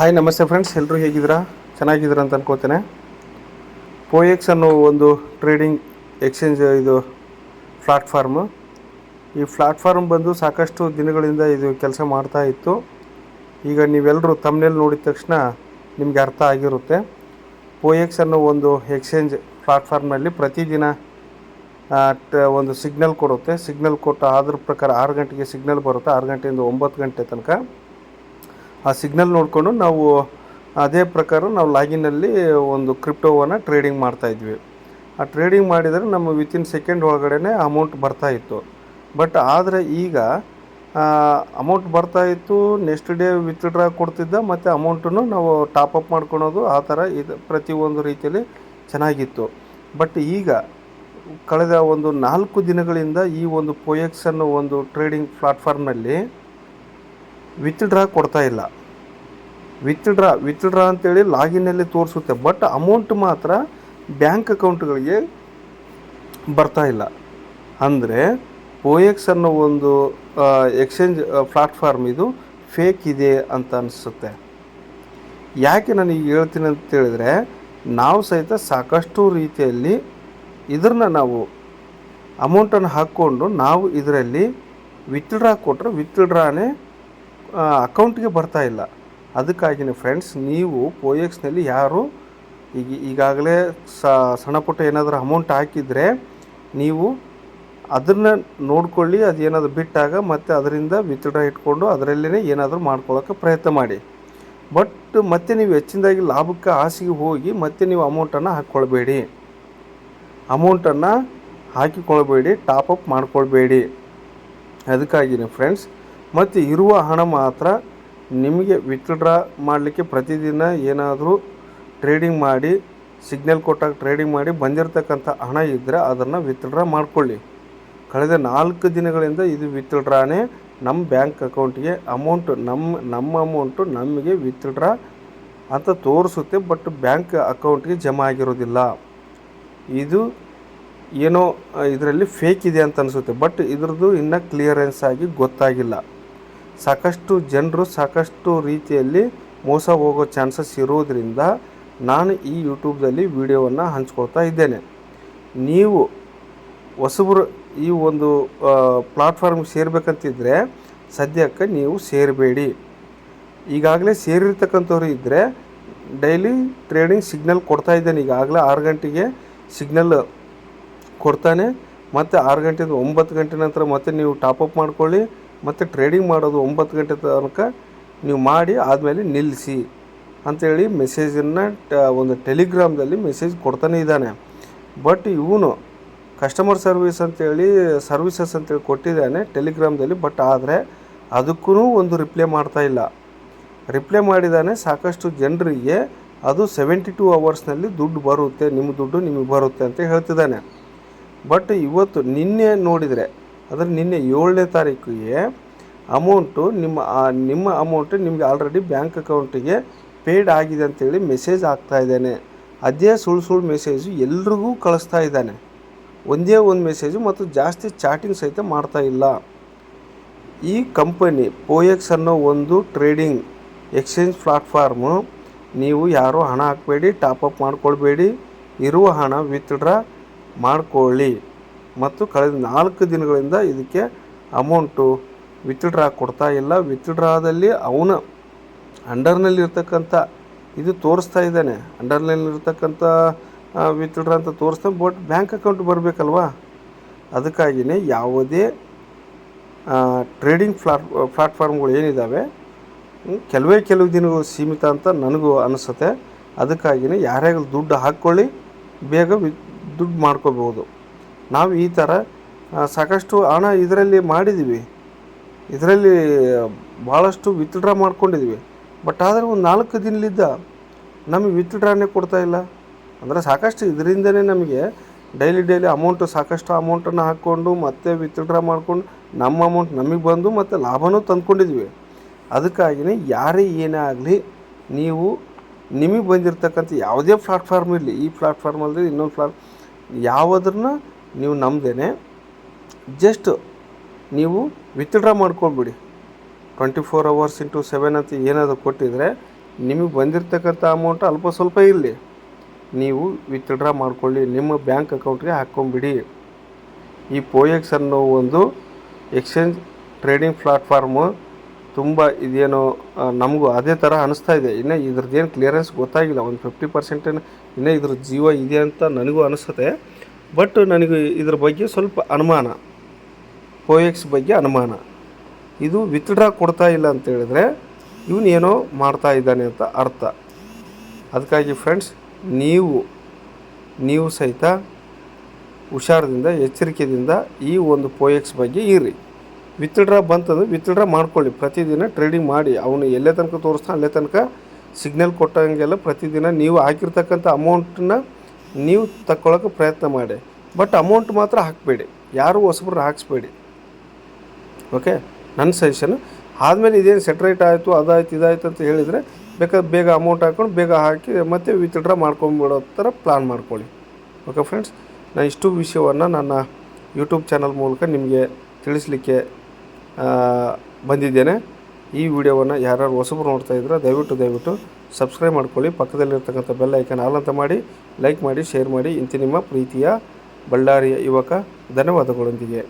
Hi ನಮಸ್ತೆ friends ಎಲ್ಲರೂ ಹೇಗಿದ್ದೀರಾ? ಚೆನ್ನಾಗಿದ್ದೀರಾ ಅಂತ ಅನ್ಕೋತೇನೆ. ಪೋಯೆಕ್ಸ್ ಅನ್ನೋ ಒಂದು ಟ್ರೇಡಿಂಗ್ ಎಕ್ಸ್ಚೇಂಜ್ ಇದು ಪ್ಲಾಟ್ಫಾರ್ಮ್ ಈ ಪ್ಲಾಟ್ಫಾರ್ಮ್ ಬಂದು ಸಾಕಷ್ಟು ದಿನಗಳಿಂದ ಇದು ಕೆಲಸ ಮಾಡ್ತಾ ಇತ್ತು. ಈಗ ನೀವೆಲ್ಲರೂ ತಮ್ಮನೇಲಿ ನೋಡಿದ ತಕ್ಷಣ ನಿಮಗೆ ಅರ್ಥ ಆಗಿರುತ್ತೆ. ಪೋಯೆಕ್ಸ್ ಅನ್ನೋ ಒಂದು ಎಕ್ಸ್ಚೇಂಜ್ ಪ್ಲಾಟ್ಫಾರ್ಮ್ನಲ್ಲಿ ಪ್ರತಿದಿನ ಒಂದು ಸಿಗ್ನಲ್ ಕೊಡುತ್ತೆ. ಸಿಗ್ನಲ್ ಕೊಟ್ಟು ಅದ್ರ ಪ್ರಕಾರ ಆರು ಗಂಟೆಗೆ ಸಿಗ್ನಲ್ ಬರುತ್ತೆ. ಆರು ಗಂಟೆಯಿಂದ ಒಂಬತ್ತು ಗಂಟೆ ತನಕ. ಆ ಸಿಗ್ನಲ್ ನೋಡಿಕೊಂಡು ನಾವು ಅದೇ ಪ್ರಕಾರ ನಾವು ಲಾಗಿನಲ್ಲಿ ಒಂದು ಕ್ರಿಪ್ಟೋವನ್ನು ಟ್ರೇಡಿಂಗ್ ಮಾಡ್ತಾಯಿದ್ವಿ ಆ ಟ್ರೇಡಿಂಗ್ ಮಾಡಿದರೆ ನಮ್ಮ ವಿತಿನ್ ಸೆಕೆಂಡ್ ಒಳಗಡೆ ಅಮೌಂಟ್ ಬರ್ತಾ ಇತ್ತು. ಬಟ್ ಆದರೆ ಈಗ ಅಮೌಂಟ್ ಬರ್ತಾ ಇತ್ತು ನೆಕ್ಸ್ಟ್ ಡೇ ವಿತ್ಡ್ರಾ ಕೊಡ್ತಿದ್ದ, ಮತ್ತು ಅಮೌಂಟನ್ನು ನಾವು ಟಾಪ್ ಅಪ್ ಮಾಡ್ಕೊಳೋದು, ಆ ಥರ ಇದು ಪ್ರತಿಯೊಂದು ರೀತಿಯಲ್ಲಿ ಚೆನ್ನಾಗಿತ್ತು. ಬಟ್ ಈಗ ಕಳೆದ ಒಂದು ನಾಲ್ಕು ದಿನಗಳಿಂದ ಈ ಒಂದು ಪೊಯೆಕ್ಸ್ ಅನ್ನೋ ಒಂದು ಟ್ರೇಡಿಂಗ್ ಪ್ಲಾಟ್ಫಾರ್ಮ್ನಲ್ಲಿ ವಿತ್ಡ್ರಾ ಕೊಡ್ತಾ ಇಲ್ಲ. ವಿತ್ಡ್ರಾ ವಿತ್ಡ್ರಾ ಅಂತೇಳಿ ಲಾಗಿನಲ್ಲಿ ತೋರಿಸುತ್ತೆ. ಬಟ್ ಅಮೌಂಟ್ ಮಾತ್ರ ಬ್ಯಾಂಕ್ ಅಕೌಂಟ್ಗಳಿಗೆ ಬರ್ತಾ ಇಲ್ಲ. ಅಂದರೆ ಪೋಯೆಕ್ಸ್ ಅನ್ನೋ ಒಂದು ಎಕ್ಸ್ಚೇಂಜ್ ಪ್ಲಾಟ್ಫಾರ್ಮ್ ಇದು ಫೇಕ್ ಇದೆ ಅಂತ ಅನಿಸುತ್ತೆ. ಯಾಕೆ ನಾನು ಈಗ ಹೇಳ್ತೀನಿ ಅಂತ ಹೇಳಿದ್ರೆ, ನಾವು ಸಹಿತ ಸಾಕಷ್ಟು ರೀತಿಯಲ್ಲಿ ಇದನ್ನು ನಾವು ಅಮೌಂಟನ್ನು ಹಾಕ್ಕೊಂಡು ನಾವು ಇದರಲ್ಲಿ ವಿತ್ಡ್ರಾ ಕೊಟ್ಟರೆ ವಿತ್ಡ್ರಾನೇ ಅಕೌಂಟ್ಗೆ ಬರ್ತಾ ಇಲ್ಲ. ಅದಕ್ಕಾಗಿನೇ ಫ್ರೆಂಡ್ಸ್ ನೀವು ಪೋಯೆಕ್ಸ್ನಲ್ಲಿ ಯಾರು ಈಗ, ಈಗಾಗಲೇ ಸಣ್ಣ ಪುಟ್ಟ ಏನಾದರೂ ಅಮೌಂಟ್ ಹಾಕಿದರೆ ನೀವು ಅದನ್ನು ನೋಡ್ಕೊಳ್ಳಿ, ಅದು ಏನಾದರೂ ಬಿಟ್ಟಾಗ ಮತ್ತೆ ಅದರಿಂದ ವಿತ್ಡ್ರಾ ಇಟ್ಕೊಂಡು ಅದರಲ್ಲೇ ಏನಾದರೂ ಮಾಡ್ಕೊಳ್ಳೋಕೆ ಪ್ರಯತ್ನ ಮಾಡಿ. ಬಟ್ ಮತ್ತೆ ನೀವು ಹೆಚ್ಚಿನದಾಗಿ ಲಾಭಕ್ಕೆ ಆಸೆಗೆ ಹೋಗಿ ಮತ್ತೆ ನೀವು ಅಮೌಂಟನ್ನು ಹಾಕ್ಕೊಳ್ಬೇಡಿ. ಅಮೌಂಟನ್ನು ಹಾಕಿಕೊಳ್ಬೇಡಿ ಟಾಪಪ್ ಮಾಡ್ಕೊಳ್ಬೇಡಿ. ಅದಕ್ಕಾಗಿನೇ ಫ್ರೆಂಡ್ಸ್ ಮತ್ತು ಇರುವ ಹಣ ಮಾತ್ರ ನಿಮಗೆ ವಿತ್ಡ್ರಾ ಮಾಡಲಿಕ್ಕೆ ಪ್ರತಿದಿನ ಏನಾದರೂ ಟ್ರೇಡಿಂಗ್ ಮಾಡಿ ಸಿಗ್ನಲ್ ಕೊಟ್ಟಾಗ ಟ್ರೇಡಿಂಗ್ ಮಾಡಿ ಬಂದಿರತಕ್ಕಂಥ ಹಣ ಇದ್ದರೆ ಅದನ್ನು ವಿತ್ಡ್ರಾ ಮಾಡಿಕೊಳ್ಳಿ. ಕಳೆದ ನಾಲ್ಕು ದಿನಗಳಿಂದ ಇದು ವಿತ್ಡ್ರಾನೇ ನಮ್ಮ ಬ್ಯಾಂಕ್ ಅಕೌಂಟಿಗೆ ಅಮೌಂಟ್ ನಮ್ಮ ನಮ್ಮ ಅಮೌಂಟು ನಮಗೆ ವಿತ್ಡ್ರಾ ಅಂತ ತೋರಿಸುತ್ತೆ ಬಟ್ ಬ್ಯಾಂಕ್ ಅಕೌಂಟ್ಗೆ ಜಮಾ ಆಗಿರೋದಿಲ್ಲ. ಇದು ಏನೋ, ಇದರಲ್ಲಿ ಫೇಕ್ ಇದೆ ಅಂತ ಅನಿಸುತ್ತೆ ಬಟ್ ಇದ್ರದ್ದು ಇನ್ನೂ ಕ್ಲಿಯರೆನ್ಸ್ ಆಗಿ ಗೊತ್ತಾಗಿಲ್ಲ. ಸಾಕಷ್ಟು ಜನರು ಸಾಕಷ್ಟು ರೀತಿಯಲ್ಲಿ ಮೋಸ ಹೋಗೋ ಚಾನ್ಸಸ್ ಇರೋದ್ರಿಂದ ನಾನು ಈ ಯೂಟ್ಯೂಬ್ದಲ್ಲಿ ವಿಡಿಯೋವನ್ನು ಹಂಚ್ಕೊಳ್ತಾ ಇದ್ದೇನೆ. ನೀವು ಹೊಸಬರು ಈ ಒಂದು ಪ್ಲಾಟ್ಫಾರ್ಮ್ ಸೇರ್ಬೇಕಂತಿದ್ರೆ ಸದ್ಯಕ್ಕೆ ನೀವು ಸೇರಬೇಡಿ. ಈಗಾಗಲೇ ಸೇರಿರ್ತಕ್ಕಂಥವ್ರು ಇದ್ದರೆ ಡೈಲಿ ಟ್ರೇಡಿಂಗ್ ಸಿಗ್ನಲ್ ಕೊಡ್ತಾ ಇದ್ದೇನೆ. ಈಗಾಗಲೇ ಆರು ಗಂಟೆಗೆ ಸಿಗ್ನಲ್ ಕೊಡ್ತಾನೆ. ಮತ್ತು ಆರು ಗಂಟೆಯಿಂದ ಒಂಬತ್ತು ಗಂಟೆ ನಂತರ ಮತ್ತೆ ನೀವು ಟಾಪಪ್ ಮಾಡ್ಕೊಳ್ಳಿ. ಮತ್ತು ಟ್ರೇಡಿಂಗ್ ಮಾಡೋದು ಒಂಬತ್ತು ಗಂಟೆ ತನಕ ನೀವು ಮಾಡಿ ಆದಮೇಲೆ ನಿಲ್ಲಿಸಿ ಅಂಥೇಳಿ ಮೆಸೇಜನ್ನು ಟ, ಒಂದು ಟೆಲಿಗ್ರಾಮ್ದಲ್ಲಿ ಮೆಸೇಜ್ ಕೊಡ್ತಾನೆ ಇದ್ದಾನೆ. ಬಟ್ ಇವನು ಕಸ್ಟಮರ್ ಸರ್ವಿಸ್ ಅಂತೇಳಿ ಸರ್ವಿಸಸ್ ಅಂತೇಳಿ ಕೊಟ್ಟಿದ್ದಾನೆ ಟೆಲಿಗ್ರಾಮ್ದಲ್ಲಿ ಬಟ್ ಆದರೆ ಅದಕ್ಕೂ ಒಂದು ರಿಪ್ಲೈ ಮಾಡ್ತಾ ಇಲ್ಲ. ರಿಪ್ಲೈ ಮಾಡಿದ್ದಾನೆ ಸಾಕಷ್ಟು ಜನರಿಗೆ ಅದು ಸೆವೆಂಟಿ ಟೂ ಅವರ್ಸ್ನಲ್ಲಿ ದುಡ್ಡು ಬರುತ್ತೆ, ನಿಮ್ಮ ದುಡ್ಡು ನಿಮಗೆ ಬರುತ್ತೆ ಅಂತ ಹೇಳ್ತಿದ್ದಾನೆ. ಬಟ್ ಇವತ್ತು ನಿನ್ನೆ ನೋಡಿದರೆ ಅಂದರೆ ನಿನ್ನೆ ಏಳನೇ ತಾರೀಕಿಗೆ ಅಮೌಂಟು ನಿಮ್ಮ ನಿಮ್ಮ ಅಮೌಂಟು ನಿಮಗೆ ಆಲ್ರೆಡಿ ಬ್ಯಾಂಕ್ ಅಕೌಂಟಿಗೆ ಪೇಯ್ಡ್ ಆಗಿದೆ ಅಂತೇಳಿ ಮೆಸೇಜ್ ಆಗ್ತಾ ಇದ್ದಾನೆ. ಅದೇ ಸುಳ್ಳು ಸುಳ್ಳು ಮೆಸೇಜು ಎಲ್ರಿಗೂ ಕಳಿಸ್ತಾ ಇದ್ದಾನೆ. ಒಂದೇ ಒಂದು ಮೆಸೇಜು ಮತ್ತು ಜಾಸ್ತಿ ಚಾಟಿಂಗ್ ಸಹಿತ ಮಾಡ್ತಾ ಇಲ್ಲ. ಈ ಕಂಪನಿ ಪೋಯೆಕ್ಸ್ ಅನ್ನೋ ಒಂದು ಟ್ರೇಡಿಂಗ್ ಎಕ್ಸ್ಚೇಂಜ್ ಪ್ಲಾಟ್ಫಾರ್ಮು, ನೀವು ಯಾರೂ ಹಣ ಹಾಕಬೇಡಿ, ಟಾಪ್ ಅಪ್ ಮಾಡ್ಕೊಳ್ಬೇಡಿ, ಇರುವ ಹಣ ವಿತ್ಡ್ರಾ ಮಾಡ್ಕೊಳ್ಳಿ. ಮತ್ತು ಕಳೆದ ನಾಲ್ಕು ದಿನಗಳಿಂದ ಇದಕ್ಕೆ ಅಮೌಂಟು ವಿತ್ಡ್ರಾ ಕೊಡ್ತಾ ಇಲ್ಲ. ವಿತ್ಡ್ರಾದಲ್ಲಿ ಅವನ ಅಂಡರ್ನಲ್ಲಿರ್ತಕ್ಕಂಥ ಇದು ತೋರಿಸ್ತಾ ಇದ್ದಾನೆ. ಅಂಡರ್ನಲ್ಲಿರ್ತಕ್ಕಂಥ ವಿತ್ಡ್ರಾ ಅಂತ ತೋರಿಸ್ತಾನೆ, ಬಟ್ ಬ್ಯಾಂಕ್ ಅಕೌಂಟ್ ಬರಬೇಕಲ್ವಾ? ಅದಕ್ಕಾಗಿಯೇ ಯಾವುದೇ ಟ್ರೇಡಿಂಗ್ ಫ್ಲಾಟ್, ಪ್ಲಾಟ್ಫಾರ್ಮ್ಗಳು ಏನಿದ್ದಾವೆ ಕೆಲವೇ ಕೆಲವು ದಿನಗಳು ಸೀಮಿತ ಅಂತ ನನಗೂ ಅನಿಸುತ್ತೆ. ಅದಕ್ಕಾಗಿಯೇ ಯಾರ್ಯಾಗಲು ದುಡ್ಡು ಹಾಕ್ಕೊಳ್ಳಿ, ಬೇಗ ದುಡ್ಡು ಮಾಡ್ಕೋಬೋದು. ನಾವು ಈ ಥರ ಸಾಕಷ್ಟು ಹಣ ಇದರಲ್ಲಿ ಮಾಡಿದ್ದೀವಿ. ಇದರಲ್ಲಿ ಭಾಳಷ್ಟು ವಿತ್ಡ್ರಾ ಮಾಡ್ಕೊಂಡಿದ್ವಿ ಬಟ್ ಆದರೆ ಒಂದು ನಾಲ್ಕು ದಿನಲಿದ್ದ ನಮಗೆ ವಿತ್ಡ್ರಾನೇ ಕೊಡ್ತಾ ಇಲ್ಲ. ಅಂದರೆ ಸಾಕಷ್ಟು ಇದರಿಂದನೇ ನಮಗೆ ಡೈಲಿ ಡೈಲಿ ಅಮೌಂಟು, ಸಾಕಷ್ಟು ಅಮೌಂಟನ್ನು ಹಾಕ್ಕೊಂಡು ಮತ್ತೆ ವಿತ್ಡ್ರಾ ಮಾಡ್ಕೊಂಡು ನಮ್ಮ ಅಮೌಂಟ್ ನಮಗೆ ಬಂದು ಮತ್ತು ಲಾಭನೂ ತಂದ್ಕೊಂಡಿದ್ವಿ ಅದಕ್ಕಾಗಿಯೇ ಯಾರೇ ಏನೇ ಆಗಲಿ, ನೀವು ನಿಮಗೆ ಬಂದಿರತಕ್ಕಂಥ ಯಾವುದೇ ಪ್ಲಾಟ್ಫಾರ್ಮ್ ಇರಲಿ, ಈ ಪ್ಲಾಟ್ಫಾರ್ಮ್ ಅಲ್ಲದೆ ಇನ್ನೊಂದು ಪ್ಲಾಟ್, ಯಾವುದನ್ನ ನೀವು ನಂಬದೇನೆ ಜಸ್ಟ್ ನೀವು ವಿತ್ಡ್ರಾ ಮಾಡ್ಕೊಂಬಿಡಿ twenty four hours into seven ಅಂತ ಏನಾದರೂ ಕೊಟ್ಟಿದ್ರೆ, ನಿಮಗೆ ಬಂದಿರತಕ್ಕಂಥ ಅಮೌಂಟ್ ಅಲ್ಪ ಸ್ವಲ್ಪ ಇರಲಿ. ನೀವು ವಿತ್ಡ್ರಾ ಮಾಡ್ಕೊಳ್ಳಿ, ನಿಮ್ಮ ಬ್ಯಾಂಕ್ ಅಕೌಂಟ್ಗೆ ಹಾಕ್ಕೊಂಬಿಡಿ ಈ ಪೋಯೆಕ್ಸ್ ಅನ್ನೋ ಒಂದು ಎಕ್ಸ್ಚೇಂಜ್ ಟ್ರೇಡಿಂಗ್ ಪ್ಲಾಟ್ಫಾರ್ಮು ತುಂಬ ಇದೇನೋ ನಮಗೂ ಅದೇ ಥರ ಅನಿಸ್ತಾ ಇದೆ. ಇನ್ನು ಏನು ಕ್ಲಿಯರೆನ್ಸ್ ಗೊತ್ತಾಗಿಲ್ಲ. ಒಂದು ಫಿಫ್ಟಿ ಪರ್ಸೆಂಟೇನು ಇನ್ನೂ ಇದ್ರ ಜೀವ ಇದೆ ಅಂತ ನನಗೂ ಅನಿಸುತ್ತೆ. ಬಟ್ ನನಗೆ ಇದ್ರ ಬಗ್ಗೆ ಸ್ವಲ್ಪ ಅನುಮಾನ. ಪೋಯೆಕ್ಸ್ ಬಗ್ಗೆ ಅನುಮಾನ. ಇದು ವಿತ್ಡ್ರಾ ಕೊಡ್ತಾ ಇಲ್ಲ ಅಂತ ಹೇಳಿದ್ರೆ ಇವನು ಏನೋ ಮಾಡ್ತಾ ಇದ್ದಾನೆ ಅಂತ ಅರ್ಥ. ಅದಕ್ಕಾಗಿ ಫ್ರೆಂಡ್ಸ್ ನೀವು ನೀವು ಸಹಿತ ಹುಷಾರದಿಂದ, ಎಚ್ಚರಿಕೆಯಿಂದ ಈ ಒಂದು ಪೋಯೆಕ್ಸ್ ಬಗ್ಗೆ ಇರಿ. ವಿತ್ಡ್ರಾ ಬಂತಂದ್ರೆ ವಿತ್ಡ್ರಾ ಮಾಡ್ಕೊಳ್ಳಿ. ಪ್ರತಿದಿನ ಟ್ರೇಡಿಂಗ್ ಮಾಡಿ. ಅವನು ಎಲ್ಲೇ ತನಕ ತೋರಿಸ್ತಾನೆ, ಅಲ್ಲೇ ತನಕ ಸಿಗ್ನಲ್ ಕೊಟ್ಟಂಗೆಲ್ಲ ಪ್ರತಿದಿನ ನೀವು ಹಾಕಿರ್ತಕ್ಕಂಥ ಅಮೌಂಟನ್ನ ನೀವು ತಕ್ಕೊಳ್ಳೋಕೆ ಪ್ರಯತ್ನ ಮಾಡಿ. ಬಟ್ ಅಮೌಂಟ್ ಮಾತ್ರ ಹಾಕಬೇಡಿ. ಯಾರೂ ಹೊಸಬ್ರು ಹಾಕಿಸ್ಬೇಡಿ. ಓಕೆ ನನ್ನ ಸಜೆಷನ್ ಆದಮೇಲೆ ಇದೇನು ಸೆಟ್ರೇಟ್ ಆಯಿತು, ಅದಾಯ್ತು, ಇದಾಯ್ತು ಅಂತ ಹೇಳಿದರೆ ಬೇಕಾದ್ರೆ ಬೇಗ ಅಮೌಂಟ್ ಹಾಕ್ಕೊಂಡು ಬೇಗ ಹಾಕಿ ಮತ್ತೆ ವಿತ್ಡ್ರಾ ಮಾಡ್ಕೊಂಬಿಡೋ ಥರ ಪ್ಲಾನ್ ಮಾಡ್ಕೊಳ್ಳಿ. ಓಕೆ ಫ್ರೆಂಡ್ಸ್ ನಾನು ಇಷ್ಟು ವಿಷಯವನ್ನು ನನ್ನ ಯೂಟ್ಯೂಬ್ ಚಾನಲ್ ಮೂಲಕ ನಿಮಗೆ ತಿಳಿಸ್ಲಿಕ್ಕೆ ಬಂದಿದ್ದೇನೆ. ಈ ವಿಡಿಯೋವನ್ನು ಯಾರ್ಯಾರು ಹೊಸಬ್ರು ನೋಡ್ತಾ ಇದ್ರೆ ದಯವಿಟ್ಟು ದಯವಿಟ್ಟು ಸಬ್ಸ್ಕ್ರೈಬ್ ಮಾಡ್ಕೊಳ್ಳಿ. ಪಕ್ಕದಲ್ಲಿರ್ತಕ್ಕಂಥ ಬೆಲ್ ಐಕನ್ ಆಲ್ ಅಂತ ಮಾಡಿ ಲೈಕ್ ಮಾಡಿ, ಶೇರ್ ಮಾಡಿ. ಇಂತಿ ನಿಮ್ಮ ಪ್ರೀತಿಯ ಬಳ್ಳಾರಿಯ ಯುವಕ ಧನ್ಯವಾದಗಳೊಂದಿಗೆ.